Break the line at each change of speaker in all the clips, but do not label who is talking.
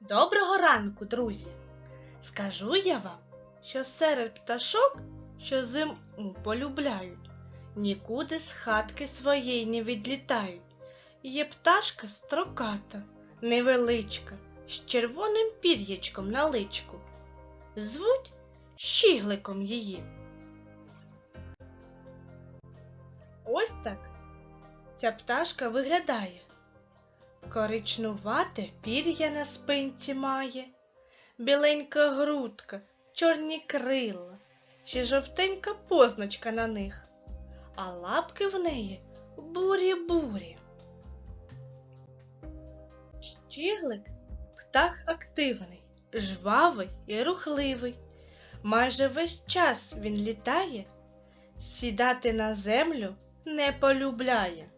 Доброго ранку, друзі! Скажу я вам, що серед пташок, що зиму полюбляють, нікуди з хатки своєї не відлітають. Є пташка строката, невеличка, з червоним пір'ячком на личку. Звуть щігликом її. Ось так ця пташка виглядає. Коричнувате пір'я на спинці має, біленька грудка, чорні крила, ще жовтенька позначка на них, а лапки в неї бурі-бурі. Щіглик птах активний, жвавий і рухливий. Майже весь час він літає, сідати на землю не полюбляє.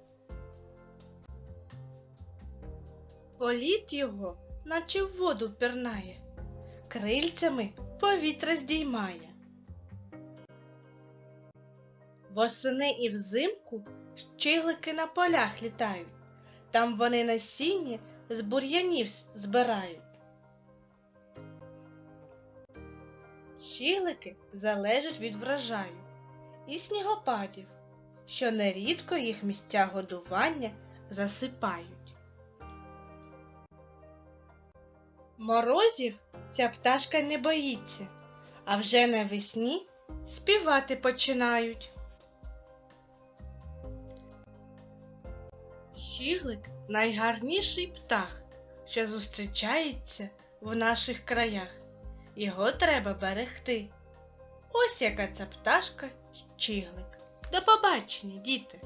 Політ його, наче в воду пірнає, крильцями повітря здіймає. Восени і взимку щиглики на полях літають, там вони насіння з бур'янів збирають. Щиглики залежать від врожаю і снігопадів, що нерідко їх місця годування засипають. Морозів ця пташка не боїться, а вже навесні співати починають. Щіглик найгарніший птах, що зустрічається в наших краях. Його треба берегти. Ось яка ця пташка щіглик. До побачення, діти!